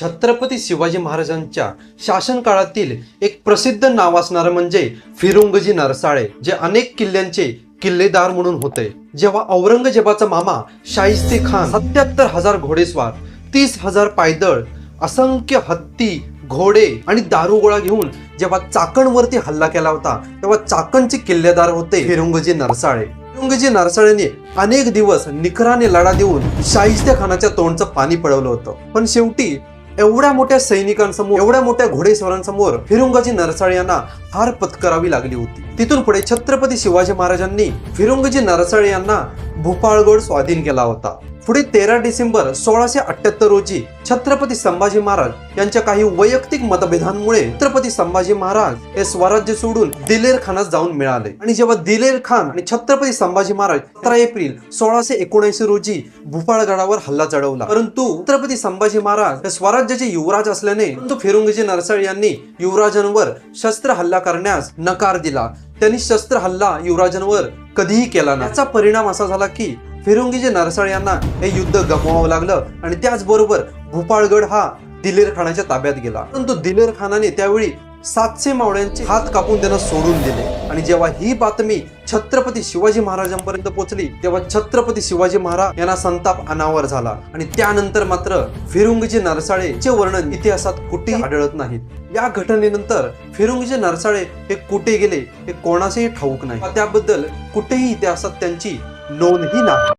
छत्रपती शिवाजी महाराजांच्या शासनकाळातील एक प्रसिद्ध नाव असणारं म्हणजे फिरुंगजी नरसाळे जे अनेक किल्ल्यांचे किल्लेदार म्हणून होते. जेव्हा औरंगजेबाचा मामा शाहिस्ते खान सत्याहत्तर हजार घोडेस्वार तीस हजार पायदळ असंख्य हत्ती घोडे आणि दारुगोळा घेऊन जेव्हा चाकणवरती हल्ला केला होता तेव्हा चाकणचे किल्लेदार होते फिरुंगजी नरसाळे. फिरुंगजी नरसाळेने अनेक दिवस निकराने लढा देऊन शाहिस्ते खानाच्या तोंडचं पाणी पळवलं होतं. पण शेवटी एवढ्या मोठ्या सैनिकांसमोर एवढ्या मोठ्या घोडेस्वारांसमोर फिरुंगजी नरसाळे यांना हार पत्करावी लागली होती. तिथून पुढे छत्रपती शिवाजी महाराजांनी फिरुंगजी नरसाळे यांना भूपाळगड स्वाधीन केला होता. पुढे तेरा डिसेंबर सोळाशे अठ्याहत्तर रोजी छत्रपती संभाजी महाराज यांच्या काही वैयक्तिक मतभेदांमुळे छत्रपती संभाजी महाराज हे स्वराज्य सोडून दिलेर खानास जाऊन मिळाले. आणि जेव्हा दिलेर खान आणि छत्रपती संभाजी महाराज सतरा एप्रिल सोळाशे एकोणऐंशी रोजी भूपाळगडावर हल्ला चढवला. परंतु छत्रपती संभाजी महाराज हे स्वराज्याचे युवराज असल्याने परंतु फिरुंगजी नरसाळ यांनी युवराजांवर शस्त्र हल्ला करण्यास नकार दिला. त्यांनी शस्त्र हल्ला युवराजांवर कधीही केला नाही. याचा परिणाम असा झाला की फिरुंगीजी नरसाळे यांना हे युद्ध गमवावं लागलं आणि त्याचबरोबर भूपाळगड हा दिलेर खानाच्या ताब्यात गेला. परंतु दिलेर खानाने त्यावेळी सातशे मावळ्यांचे हात कापून त्यांना सोडून दिले. आणि जेव्हा ही बातमी छत्रपती शिवाजी महाराजांपर्यंत पोहोचली तेव्हा छत्रपती शिवाजी महाराज यांना संताप अनावर झाला. आणि त्यानंतर मात्र फिरुंगजी नरसाळेचे वर्णन इतिहासात कुठेही आढळत नाहीत. या घटनेनंतर फिरुंगजी नरसाळे हे कुठे गेले हे कोणासही ठाऊक नाही. त्याबद्दल कुठेही इतिहासात त्यांची नोंदही नाही